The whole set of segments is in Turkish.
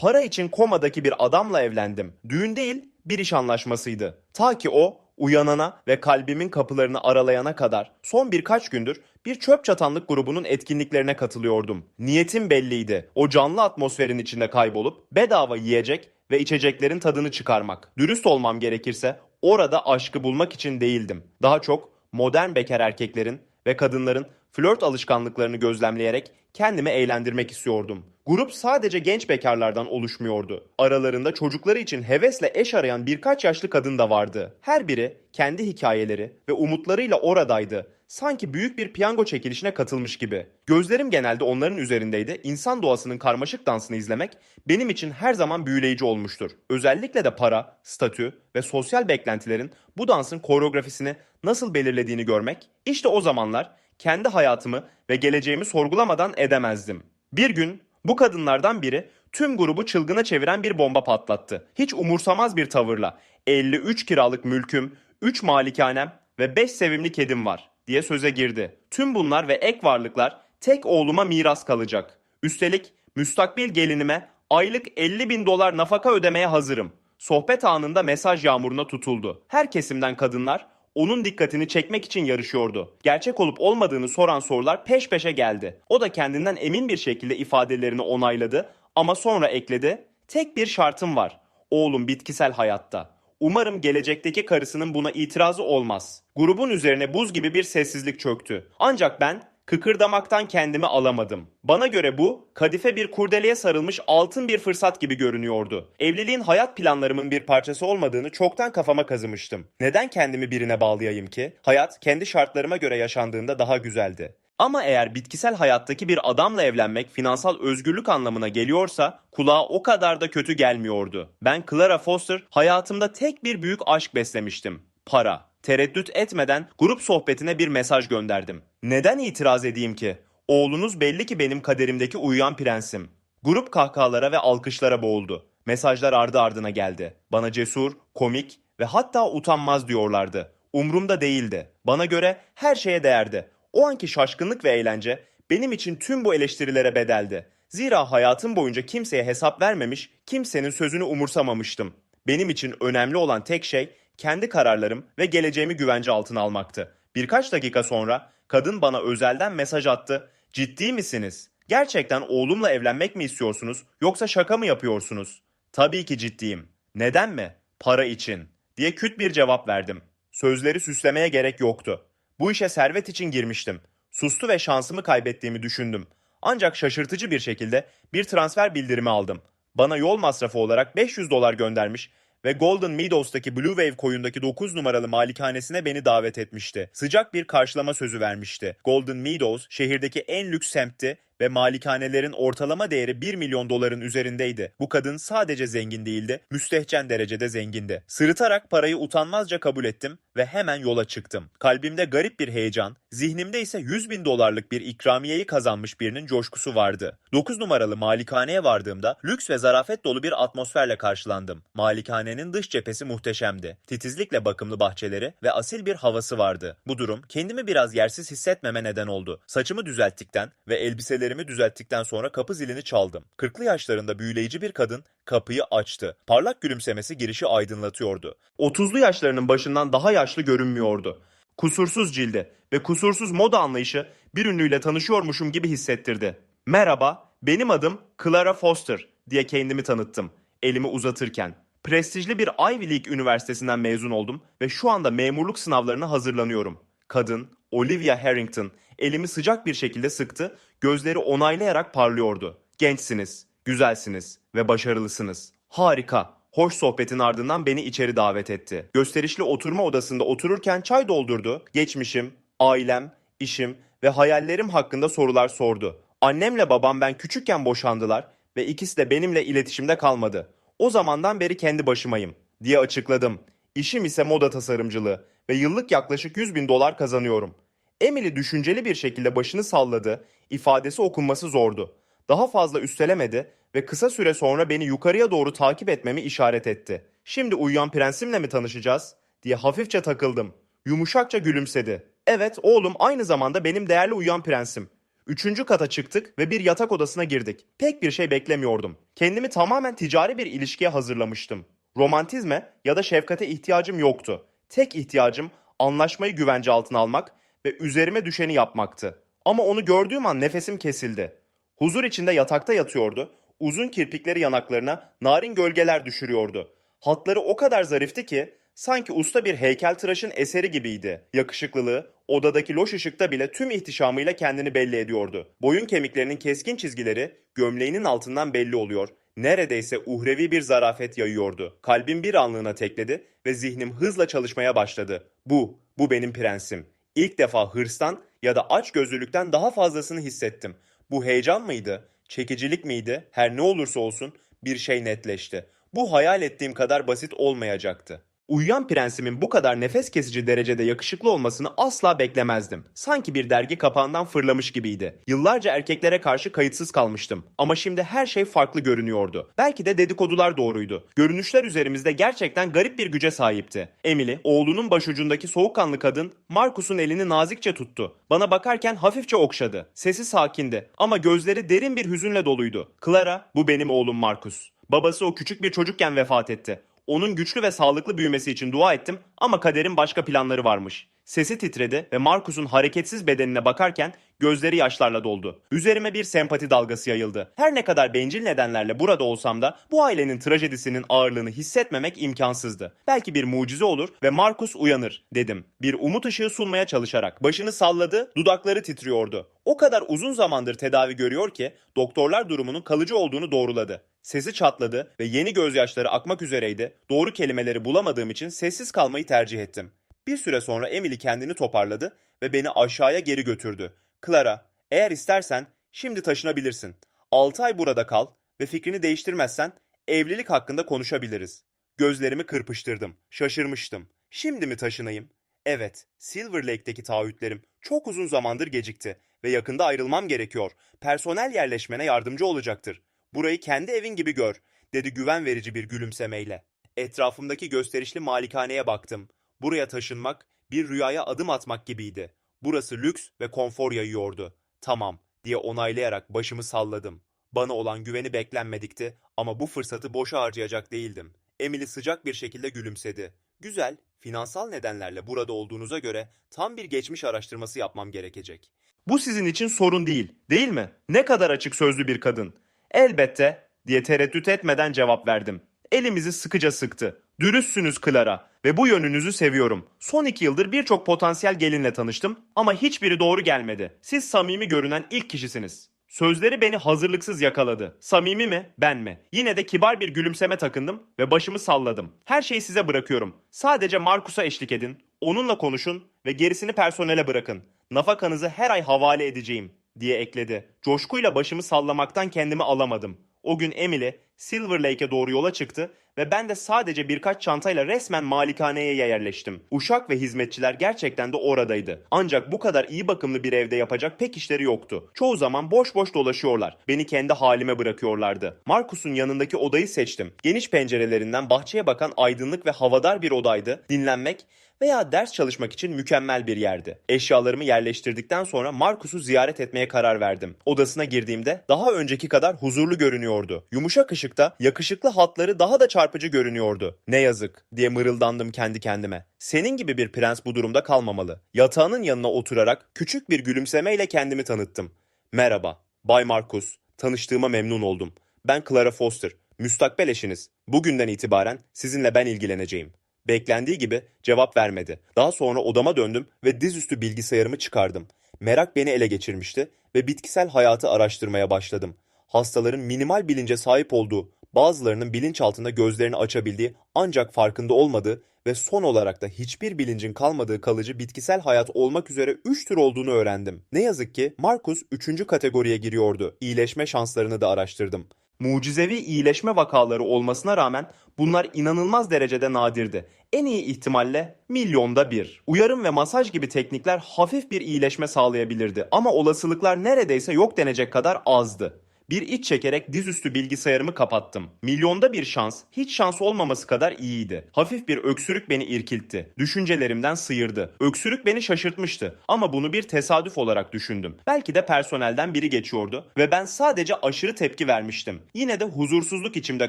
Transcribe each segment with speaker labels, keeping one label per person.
Speaker 1: Para için komadaki bir adamla evlendim. Düğün değil, bir iş anlaşmasıydı. Ta ki o uyanana ve kalbimin kapılarını aralayana kadar son birkaç gündür bir çöp çatanlık grubunun etkinliklerine katılıyordum. Niyetim belliydi. O canlı atmosferin içinde kaybolup bedava yiyecek ve içeceklerin tadını çıkarmak. Dürüst olmam gerekirse orada aşkı bulmak için değildim. Daha çok modern bekar erkeklerin ve kadınların flört alışkanlıklarını gözlemleyerek kendimi eğlendirmek istiyordum. Grup sadece genç bekarlardan oluşmuyordu. Aralarında çocukları için hevesle eş arayan birkaç yaşlı kadın da vardı. Her biri kendi hikayeleri ve umutlarıyla oradaydı. Sanki büyük bir piyango çekilişine katılmış gibi. Gözlerim genelde onların üzerindeydi. İnsan doğasının karmaşık dansını izlemek benim için her zaman büyüleyici olmuştur. Özellikle de para, statü ve sosyal beklentilerin bu dansın koreografisini nasıl belirlediğini görmek, işte o zamanlar kendi hayatımı ve geleceğimi sorgulamadan edemezdim. Bir gün bu kadınlardan biri tüm grubu çılgına çeviren bir bomba patlattı. Hiç umursamaz bir tavırla 53 kiralık mülküm, 3 malikanem ve 5 sevimli kedim var diye söze girdi. Tüm bunlar ve ek varlıklar tek oğluma miras kalacak. Üstelik müstakbel gelinime aylık 50 bin dolar nafaka ödemeye hazırım. Sohbet anında mesaj yağmuruna tutuldu. Her kesimden kadınlar onun dikkatini çekmek için yarışıyordu. Gerçek olup olmadığını soran sorular peş peşe geldi. O da kendinden emin bir şekilde ifadelerini onayladı ama sonra ekledi. Tek bir şartım var. Oğlum bitkisel hayatta. Umarım gelecekteki karısının buna itirazı olmaz. Grubun üzerine buz gibi bir sessizlik çöktü. Ancak ben kıkırdamaktan kendimi alamadım. Bana göre bu kadife bir kurdeleye sarılmış altın bir fırsat gibi görünüyordu. Evliliğin hayat planlarımın bir parçası olmadığını çoktan kafama kazımıştım. Neden kendimi birine bağlayayım ki? Hayat kendi şartlarıma göre yaşandığında daha güzeldi. Ama eğer bitkisel hayattaki bir adamla evlenmek finansal özgürlük anlamına geliyorsa kulağa o kadar da kötü gelmiyordu. Ben Clara Foster hayatımda tek bir büyük aşk beslemiştim. Para. Tereddüt etmeden grup sohbetine bir mesaj gönderdim. Neden itiraz edeyim ki? Oğlunuz belli ki benim kaderimdeki uyuyan prensim. Grup kahkahalara ve alkışlara boğuldu. Mesajlar ardı ardına geldi. Bana cesur, komik ve hatta utanmaz diyorlardı. Umrumda değildi. Bana göre her şeye değerdi. O anki şaşkınlık ve eğlence benim için tüm bu eleştirilere bedeldi. Zira hayatım boyunca kimseye hesap vermemiş, kimsenin sözünü umursamamıştım. Benim için önemli olan tek şey kendi kararlarım ve geleceğimi güvence altına almaktı. Birkaç dakika sonra kadın bana özelden mesaj attı. Ciddi misiniz? Gerçekten oğlumla evlenmek mi istiyorsunuz yoksa şaka mı yapıyorsunuz? Tabii ki ciddiyim. Neden mi? Para için. Diye küt bir cevap verdim. Sözleri süslemeye gerek yoktu. Bu işe servet için girmiştim. Sustu ve şansımı kaybettiğimi düşündüm. Ancak şaşırtıcı bir şekilde bir transfer bildirimi aldım. Bana yol masrafı olarak 500 dolar göndermiş ve Golden Meadows'taki Blue Wave koyundaki 9 numaralı malikanesine beni davet etmişti. Sıcak bir karşılama sözü vermişti. Golden Meadows şehirdeki en lüks semtti ve malikanelerin ortalama değeri 1 milyon doların üzerindeydi. Bu kadın sadece zengin değildi, müstehcen derecede zengindi. Sırıtarak parayı utanmazca kabul ettim ve hemen yola çıktım. Kalbimde garip bir heyecan, zihnimde ise 100 bin dolarlık bir ikramiyeyi kazanmış birinin coşkusu vardı. 9 numaralı malikaneye vardığımda lüks ve zarafet dolu bir atmosferle karşılandım. Malikanenin dış cephesi muhteşemdi. Titizlikle bakımlı bahçeleri ve asil bir havası vardı. Bu durum kendimi biraz yersiz hissetmeme neden oldu. Saçımı düzelttikten ve elbiseleri elbiselerimi düzelttikten sonra kapı zilini çaldım. Kırklı yaşlarında büyüleyici bir kadın kapıyı açtı. Parlak gülümsemesi girişi aydınlatıyordu. Otuzlu yaşlarının başından daha yaşlı görünmüyordu. Kusursuz cildi ve kusursuz moda anlayışı bir ünlüyle tanışıyormuşum gibi hissettirdi. Merhaba, benim adım Clara Foster diye kendimi tanıttım. Elimi uzatırken. Prestijli bir Ivy League üniversitesinden mezun oldum ve şu anda memurluk sınavlarına hazırlanıyorum. Kadın, Olivia Harrington, elimi sıcak bir şekilde sıktı, gözleri onaylayarak parlıyordu. Gençsiniz, güzelsiniz ve başarılısınız. Harika. Hoş sohbetin ardından beni içeri davet etti. Gösterişli oturma odasında otururken çay doldurdu. Geçmişim, ailem, işim ve hayallerim hakkında sorular sordu. Annemle babam ben küçükken boşandılar ve ikisi de benimle iletişimde kalmadı. O zamandan beri kendi başımayım diye açıkladım. İşim ise moda tasarımcılığı ve yıllık yaklaşık 100 bin dolar kazanıyorum. Emily düşünceli bir şekilde başını salladı, ifadesi okunması zordu. Daha fazla üstelemedi ve kısa süre sonra beni yukarıya doğru takip etmemi işaret etti. Şimdi uyuyan prensimle mi tanışacağız? diye hafifçe takıldım. Yumuşakça gülümsedi. Evet oğlum aynı zamanda benim değerli uyuyan prensim. Üçüncü kata çıktık ve bir yatak odasına girdik. Pek bir şey beklemiyordum. Kendimi tamamen ticari bir ilişkiye hazırlamıştım. Romantizme ya da şefkate ihtiyacım yoktu. Tek ihtiyacım anlaşmayı güvence altına almak ve üzerime düşeni yapmaktı. Ama onu gördüğüm an nefesim kesildi. Huzur içinde yatakta yatıyordu. Uzun kirpikleri yanaklarına narin gölgeler düşürüyordu. Hatları o kadar zarifti ki sanki usta bir heykeltıraşın eseri gibiydi. Yakışıklılığı odadaki loş ışıkta bile tüm ihtişamıyla kendini belli ediyordu. Boyun kemiklerinin keskin çizgileri gömleğinin altından belli oluyor. Neredeyse uhrevi bir zarafet yayıyordu. Kalbim bir anlığına tekledi ve zihnim hızla çalışmaya başladı. Bu, bu benim prensim. İlk defa hırstan ya da açgözlülükten daha fazlasını hissettim. Bu heyecan mıydı? Çekicilik miydi? Her ne olursa olsun bir şey netleşti. Bu hayal ettiğim kadar basit olmayacaktı. Uyuyan prensimin bu kadar nefes kesici derecede yakışıklı olmasını asla beklemezdim. Sanki bir dergi kapağından fırlamış gibiydi. Yıllarca erkeklere karşı kayıtsız kalmıştım. Ama şimdi her şey farklı görünüyordu. Belki de dedikodular doğruydu. Görünüşler üzerimizde gerçekten garip bir güce sahipti. Emily, oğlunun başucundaki soğukkanlı kadın, Marcus'un elini nazikçe tuttu. Bana bakarken hafifçe okşadı. Sesi sakindi ama gözleri derin bir hüzünle doluydu. Clara, bu benim oğlum Marcus. Babası o küçük bir çocukken vefat etti. Onun güçlü ve sağlıklı büyümesi için dua ettim ama kaderin başka planları varmış. Sesi titredi ve Markus'un hareketsiz bedenine bakarken gözleri yaşlarla doldu. Üzerime bir sempati dalgası yayıldı. Her ne kadar bencil nedenlerle burada olsam da bu ailenin trajedisinin ağırlığını hissetmemek imkansızdı. Belki bir mucize olur ve Markus uyanır dedim. Bir umut ışığı sunmaya çalışarak. Başını salladı, dudakları titriyordu. O kadar uzun zamandır tedavi görüyor ki doktorlar durumunun kalıcı olduğunu doğruladı. Sesi çatladı ve yeni gözyaşları akmak üzereydi. Doğru kelimeleri bulamadığım için sessiz kalmayı tercih ettim. Bir süre sonra Emily kendini toparladı ve beni aşağıya geri götürdü. Clara, eğer istersen şimdi taşınabilirsin. 6 ay burada kal ve fikrini değiştirmezsen evlilik hakkında konuşabiliriz. Gözlerimi kırpıştırdım. Şaşırmıştım. Şimdi mi taşınayım? Evet, Silver Lake'deki taahhütlerim çok uzun zamandır gecikti ve yakında ayrılmam gerekiyor. Personel yerleşmene yardımcı olacaktır. Burayı kendi evin gibi gör, dedi güven verici bir gülümsemeyle. Etrafımdaki gösterişli malikaneye baktım. Buraya taşınmak bir rüyaya adım atmak gibiydi. Burası lüks ve konfor yayıyordu. Tamam diye onaylayarak başımı salladım. Bana olan güveni beklenmedikti ama bu fırsatı boşa harcayacak değildim. Emily sıcak bir şekilde gülümsedi. Güzel, finansal nedenlerle burada olduğunuza göre tam bir geçmiş araştırması yapmam gerekecek. Bu sizin için sorun değil, değil mi? Ne kadar açık sözlü bir kadın. Elbette diye tereddüt etmeden cevap verdim. Elimizi sıkıca sıktı. Dürüstsünüz Clara ve bu yönünüzü seviyorum. Son iki yıldır birçok potansiyel gelinle tanıştım ama hiçbiri doğru gelmedi. Siz samimi görünen ilk kişisiniz. Sözleri beni hazırlıksız yakaladı. Samimi mi, ben mi? Yine de kibar bir gülümseme takındım ve başımı salladım. Her şeyi size bırakıyorum. Sadece Markus'a eşlik edin, onunla konuşun ve gerisini personele bırakın. Nafakanızı her ay havale edeceğim diye ekledi. Coşkuyla başımı sallamaktan kendimi alamadım. O gün Emily Silver Lake'e doğru yola çıktı ve ben de sadece birkaç çantayla resmen malikaneye yerleştim. Uşak ve hizmetçiler gerçekten de oradaydı. Ancak bu kadar iyi bakımlı bir evde yapacak pek işleri yoktu. Çoğu zaman boş boş dolaşıyorlar. Beni kendi halime bırakıyorlardı. Markus'un yanındaki odayı seçtim. Geniş pencerelerinden bahçeye bakan aydınlık ve havadar bir odaydı. Dinlenmek veya ders çalışmak için mükemmel bir yerdi. Eşyalarımı yerleştirdikten sonra Markus'u ziyaret etmeye karar verdim. Odasına girdiğimde daha önceki kadar huzurlu görünüyordu. Yumuşak ışıkta yakışıklı hatları daha da çarpıcı görünüyordu. Ne yazık diye mırıldandım kendi kendime. Senin gibi bir prens bu durumda kalmamalı. Yatağının yanına oturarak küçük bir gülümsemeyle kendimi tanıttım. Merhaba, Bay Markus. Tanıştığıma memnun oldum. Ben Clara Foster, müstakbel eşiniz. Bugünden itibaren sizinle ben ilgileneceğim. Beklendiği gibi cevap vermedi. Daha sonra odama döndüm ve dizüstü bilgisayarımı çıkardım. Merak beni ele geçirmişti ve bitkisel hayatı araştırmaya başladım. Hastaların minimal bilince sahip olduğu, bazılarının bilinç altında gözlerini açabildiği ancak farkında olmadığı ve son olarak da hiçbir bilincin kalmadığı kalıcı bitkisel hayat olmak üzere 3 tür olduğunu öğrendim. Ne yazık ki Markus 3. kategoriye giriyordu. İyileşme şanslarını da araştırdım. Mucizevi iyileşme vakaları olmasına rağmen bunlar inanılmaz derecede nadirdi. En iyi ihtimalle milyonda bir. Uyarım ve masaj gibi teknikler hafif bir iyileşme sağlayabilirdi ama olasılıklar neredeyse yok denecek kadar azdı. Bir iç çekerek dizüstü bilgisayarımı kapattım. Milyonda bir şans, hiç şans olmaması kadar iyiydi. Hafif bir öksürük beni irkiltti. Düşüncelerimden sıyırdı. Öksürük beni şaşırtmıştı ama bunu bir tesadüf olarak düşündüm. Belki de personelden biri geçiyordu ve ben sadece aşırı tepki vermiştim. Yine de huzursuzluk içimde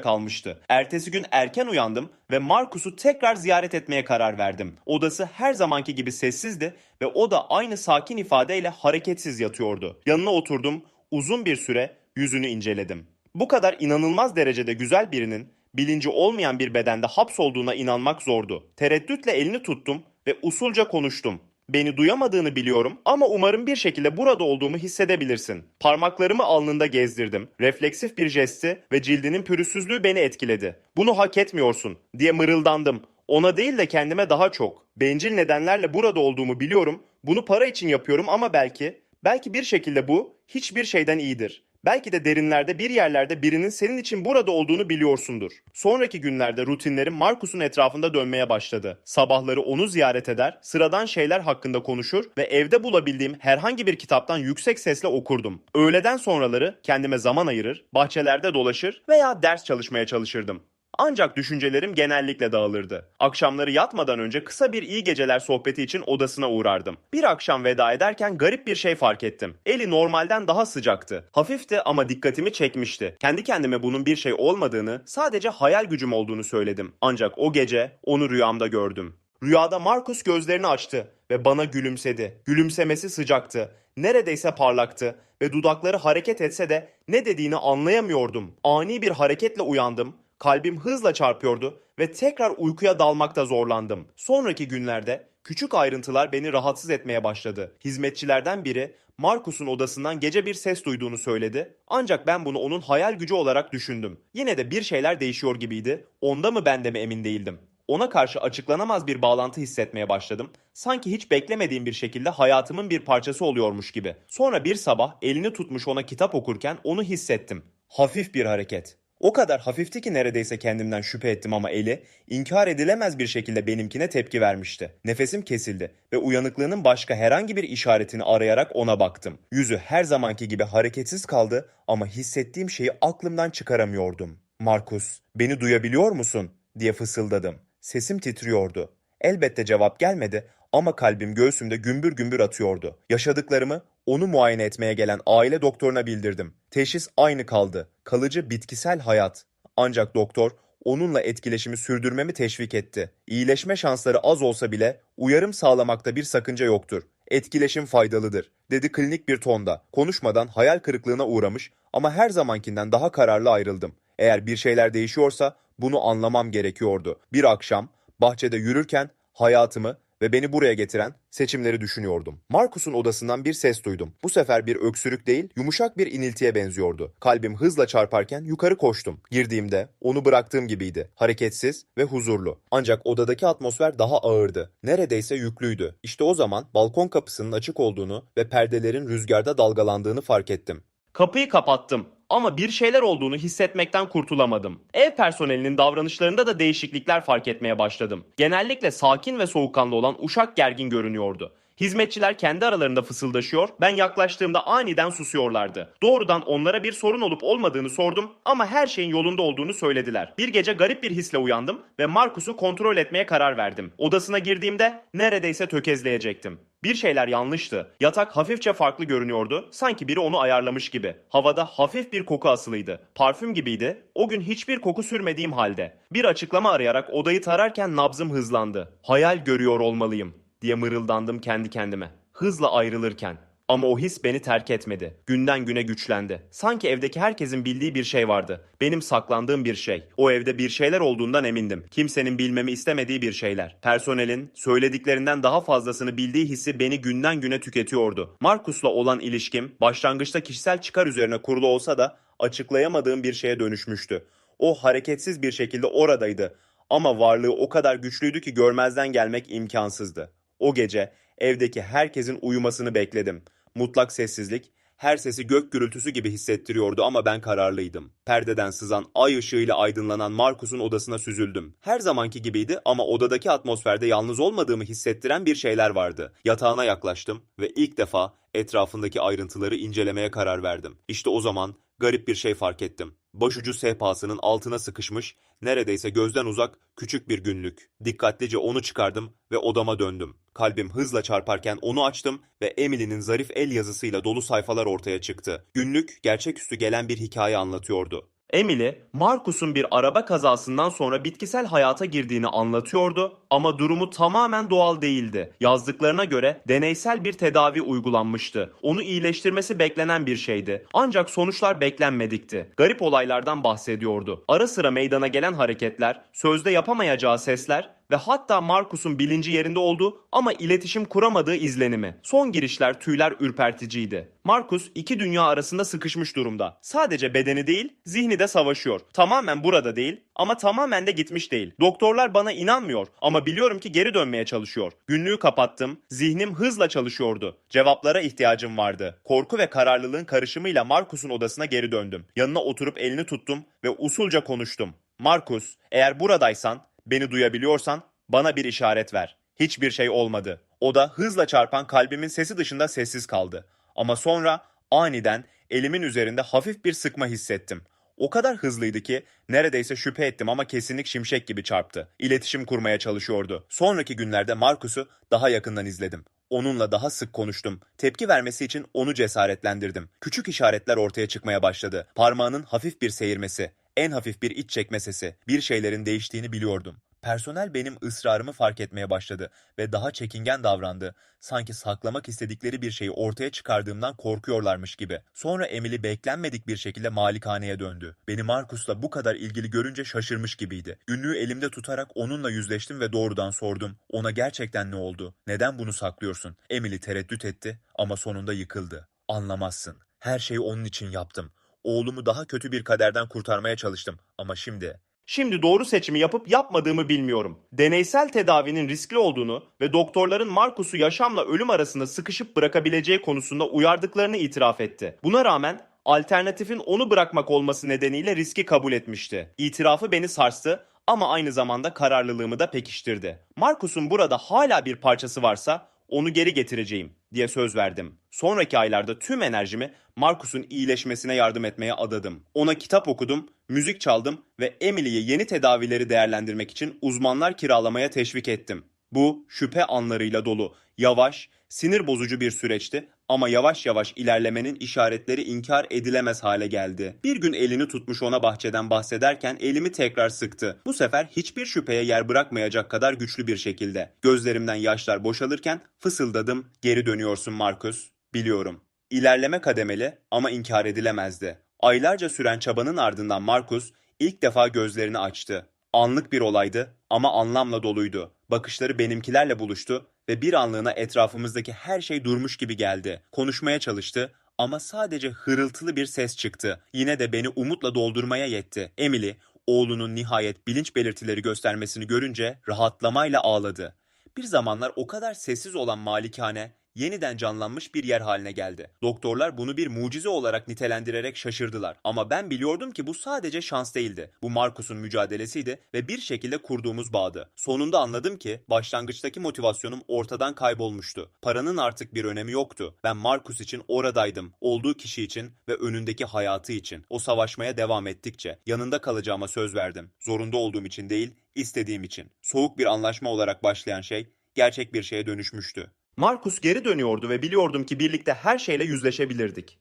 Speaker 1: kalmıştı. Ertesi gün erken uyandım ve Markus'u tekrar ziyaret etmeye karar verdim. Odası her zamanki gibi sessizdi ve o da aynı sakin ifadeyle hareketsiz yatıyordu. Yanına oturdum, uzun bir süre yüzünü inceledim. Bu kadar inanılmaz derecede güzel birinin bilinci olmayan bir bedende hapsolduğuna inanmak zordu. Tereddütle elini tuttum ve usulca konuştum. Beni duyamadığını biliyorum ama umarım bir şekilde burada olduğumu hissedebilirsin. Parmaklarımı alnında gezdirdim. Refleksif bir jesti ve cildinin pürüzsüzlüğü beni etkiledi. Bunu hak etmiyorsun diye mırıldandım. Ona değil de kendime daha çok. Bencil nedenlerle burada olduğumu biliyorum. Bunu para için yapıyorum ama belki, belki bir şekilde bu hiçbir şeyden iyidir. Belki de derinlerde bir yerlerde birinin senin için burada olduğunu biliyorsundur. Sonraki günlerde rutinlerim Markus'un etrafında dönmeye başladı. Sabahları onu ziyaret eder, sıradan şeyler hakkında konuşur ve evde bulabildiğim herhangi bir kitaptan yüksek sesle okurdum. Öğleden sonraları kendime zaman ayırır, bahçelerde dolaşır veya ders çalışmaya çalışırdım. Ancak düşüncelerim genellikle dağılırdı. Akşamları yatmadan önce kısa bir iyi geceler sohbeti için odasına uğrardım. Bir akşam veda ederken garip bir şey fark ettim. Eli normalden daha sıcaktı. Hafifti ama dikkatimi çekmişti. Kendi kendime bunun bir şey olmadığını, sadece hayal gücüm olduğunu söyledim. Ancak o gece onu rüyamda gördüm. Rüyada Markus gözlerini açtı ve bana gülümsedi. Gülümsemesi sıcaktı. Neredeyse parlaktı ve dudakları hareket etse de ne dediğini anlayamıyordum. Ani bir hareketle uyandım. Kalbim hızla çarpıyordu ve tekrar uykuya dalmakta zorlandım. Sonraki günlerde küçük ayrıntılar beni rahatsız etmeye başladı. Hizmetçilerden biri Markus'un odasından gece bir ses duyduğunu söyledi. Ancak ben bunu onun hayal gücü olarak düşündüm. Yine de bir şeyler değişiyor gibiydi. Onda mı bende mi emin değildim. Ona karşı açıklanamaz bir bağlantı hissetmeye başladım. Sanki hiç beklemediğim bir şekilde hayatımın bir parçası oluyormuş gibi. Sonra bir sabah elini tutmuş ona kitap okurken onu hissettim. Hafif bir hareket. O kadar hafifti ki neredeyse kendimden şüphe ettim ama eli inkar edilemez bir şekilde benimkine tepki vermişti. Nefesim kesildi ve uyanıklığının başka herhangi bir işaretini arayarak ona baktım. Yüzü her zamanki gibi hareketsiz kaldı ama hissettiğim şeyi aklımdan çıkaramıyordum. Markus, beni duyabiliyor musun? diye fısıldadım. Sesim titriyordu. Elbette cevap gelmedi ama kalbim göğsümde gümbür gümbür atıyordu. Yaşadıklarımı onu muayene etmeye gelen aile doktoruna bildirdim. Teşhis aynı kaldı. Kalıcı bitkisel hayat. Ancak doktor onunla etkileşimi sürdürmemi teşvik etti. İyileşme şansları az olsa bile uyarım sağlamakta bir sakınca yoktur. Etkileşim faydalıdır, dedi klinik bir tonda. Konuşmadan hayal kırıklığına uğramış ama her zamankinden daha kararlı ayrıldım. Eğer bir şeyler değişiyorsa bunu anlamam gerekiyordu. Bir akşam bahçede yürürken hayatımı ve beni buraya getiren seçimleri düşünüyordum. Markus'un odasından bir ses duydum. Bu sefer bir öksürük değil, yumuşak bir iniltiye benziyordu. Kalbim hızla çarparken yukarı koştum. Girdiğimde onu bıraktığım gibiydi. Hareketsiz ve huzurlu. Ancak odadaki atmosfer daha ağırdı. Neredeyse yüklüydü. İşte o zaman balkon kapısının açık olduğunu ve perdelerin rüzgarda dalgalandığını fark ettim. Kapıyı kapattım ama bir şeyler olduğunu hissetmekten kurtulamadım. Ev personelinin davranışlarında da değişiklikler fark etmeye başladım. Genellikle sakin ve soğukkanlı olan Uşak gergin görünüyordu. Hizmetçiler kendi aralarında fısıldaşıyor, ben yaklaştığımda aniden susuyorlardı. Doğrudan onlara bir sorun olup olmadığını sordum ama her şeyin yolunda olduğunu söylediler. Bir gece garip bir hisle uyandım ve Markus'u kontrol etmeye karar verdim. Odasına girdiğimde neredeyse tökezleyecektim. Bir şeyler yanlıştı. Yatak hafifçe farklı görünüyordu. Sanki biri onu ayarlamış gibi. Havada hafif bir koku asılıydı. Parfüm gibiydi. O gün hiçbir koku sürmediğim halde. Bir açıklama arayarak odayı tararken nabzım hızlandı. Hayal görüyor olmalıyım diye mırıldandım kendi kendime. Hızla ayrılırken. Ama o his beni terk etmedi. Günden güne güçlendi. Sanki evdeki herkesin bildiği bir şey vardı. Benim saklandığım bir şey. O evde bir şeyler olduğundan emindim. Kimsenin bilmemi istemediği bir şeyler. Personelin söylediklerinden daha fazlasını bildiği hissi beni günden güne tüketiyordu. Markus'la olan ilişkim başlangıçta kişisel çıkar üzerine kurulu olsa da açıklayamadığım bir şeye dönüşmüştü. O hareketsiz bir şekilde oradaydı. Ama varlığı o kadar güçlüydü ki görmezden gelmek imkansızdı. O gece evdeki herkesin uyumasını bekledim. Mutlak sessizlik her sesi gök gürültüsü gibi hissettiriyordu ama ben kararlıydım. Perdeden sızan ay ışığıyla aydınlanan Markus'un odasına süzüldüm. Her zamanki gibiydi ama odadaki atmosferde yalnız olmadığımı hissettiren bir şeyler vardı. Yatağına yaklaştım ve ilk defa etrafındaki ayrıntıları incelemeye karar verdim. İşte o zaman garip bir şey fark ettim. Başucu sehpasının altına sıkışmış, neredeyse gözden uzak küçük bir günlük. Dikkatlice onu çıkardım ve odama döndüm. Kalbim hızla çarparken onu açtım ve Emily'nin zarif el yazısıyla dolu sayfalar ortaya çıktı. Günlük gerçeküstü gelen bir hikaye anlatıyordu. Emily, Marcus'un bir araba kazasından sonra bitkisel hayata girdiğini anlatıyordu ama durumu tamamen doğal değildi. Yazdıklarına göre deneysel bir tedavi uygulanmıştı. Onu iyileştirmesi beklenen bir şeydi. Ancak sonuçlar beklenmedikti. Garip olaylardan bahsediyordu. Ara sıra meydana gelen hareketler, sözde yapamayacağı sesler ve hatta Marcus'un bilinci yerinde olduğu ama iletişim kuramadığı izlenimi. Son girişler tüyler ürperticiydi. Marcus iki dünya arasında sıkışmış durumda. Sadece bedeni değil, zihni de savaşıyor. Tamamen burada değil ama tamamen de gitmiş değil. Doktorlar bana inanmıyor ama biliyorum ki geri dönmeye çalışıyor. Günlüğü kapattım, zihnim hızla çalışıyordu. Cevaplara ihtiyacım vardı. Korku ve kararlılığın karışımıyla Marcus'un odasına geri döndüm. Yanına oturup elini tuttum ve usulca konuştum. Marcus, eğer buradaysan Beni duyabiliyorsan bana bir işaret ver. Hiçbir şey olmadı. O da hızla çarpan kalbimin sesi dışında sessiz kaldı. Ama sonra aniden elimin üzerinde hafif bir sıkma hissettim. O kadar hızlıydı ki neredeyse şüphe ettim ama kesinlik şimşek gibi çarptı. İletişim kurmaya çalışıyordu. Sonraki günlerde Markus'u daha yakından izledim. Onunla daha sık konuştum. Tepki vermesi için onu cesaretlendirdim. Küçük işaretler ortaya çıkmaya başladı. Parmağının hafif bir seyirmesi, en hafif bir iç çekme sesi. Bir şeylerin değiştiğini biliyordum. Personel benim ısrarımı fark etmeye başladı ve daha çekingen davrandı. Sanki saklamak istedikleri bir şeyi ortaya çıkardığımdan korkuyorlarmış gibi. Sonra Emily beklenmedik bir şekilde malikaneye döndü. Beni Marcus'la bu kadar ilgili görünce şaşırmış gibiydi. Günlüğü elimde tutarak onunla yüzleştim ve doğrudan sordum. Ona gerçekten ne oldu? Neden bunu saklıyorsun? Emily tereddüt etti ama sonunda yıkıldı. Anlamazsın. Her şeyi onun için yaptım. Oğlumu daha kötü bir kaderden kurtarmaya çalıştım ama şimdi Şimdi doğru seçimi yapıp yapmadığımı bilmiyorum. Deneysel tedavinin riskli olduğunu ve doktorların Marcus'u yaşamla ölüm arasında sıkışıp bırakabileceği konusunda uyardıklarını itiraf etti. Buna rağmen alternatifin onu bırakmak olması nedeniyle riski kabul etmişti. İtirafı beni sarstı ama aynı zamanda kararlılığımı da pekiştirdi. Marcus'un burada hala bir parçası varsa onu geri getireceğim diye söz verdim. Sonraki aylarda tüm enerjimi Marcus'un iyileşmesine yardım etmeye adadım. Ona kitap okudum, müzik çaldım ve Emily'yi yeni tedavileri değerlendirmek için uzmanlar kiralamaya teşvik ettim. Bu şüphe anlarıyla dolu, yavaş, sinir bozucu bir süreçti ama yavaş yavaş ilerlemenin işaretleri inkar edilemez hale geldi. Bir gün elini tutmuş ona bahçeden bahsederken elimi tekrar sıktı. Bu sefer hiçbir şüpheye yer bırakmayacak kadar güçlü bir şekilde. Gözlerimden yaşlar boşalırken fısıldadım, geri dönüyorsun Marcus. Biliyorum. İlerleme kademeli ama inkar edilemezdi. Aylarca süren çabanın ardından Marcus ilk defa gözlerini açtı. Anlık bir olaydı ama anlamla doluydu. Bakışları benimkilerle buluştu ve bir anlığına etrafımızdaki her şey durmuş gibi geldi. Konuşmaya çalıştı ama sadece hırıltılı bir ses çıktı. Yine de beni umutla doldurmaya yetti. Emily, oğlunun nihayet bilinç belirtileri göstermesini görünce rahatlamayla ağladı. Bir zamanlar o kadar sessiz olan malikane yeniden canlanmış bir yer haline geldi. Doktorlar bunu bir mucize olarak nitelendirerek şaşırdılar. Ama ben biliyordum ki bu sadece şans değildi. Bu Marcus'un mücadelesiydi ve bir şekilde kurduğumuz bağdı. Sonunda anladım ki başlangıçtaki motivasyonum ortadan kaybolmuştu. Paranın artık bir önemi yoktu. Ben Marcus için oradaydım. Olduğu kişi için ve önündeki hayatı için. O savaşmaya devam ettikçe yanında kalacağıma söz verdim. Zorunda olduğum için değil, istediğim için. Soğuk bir anlaşma olarak başlayan şey gerçek bir şeye dönüşmüştü. Markus geri dönüyordu ve biliyordum ki birlikte her şeyle yüzleşebilirdik.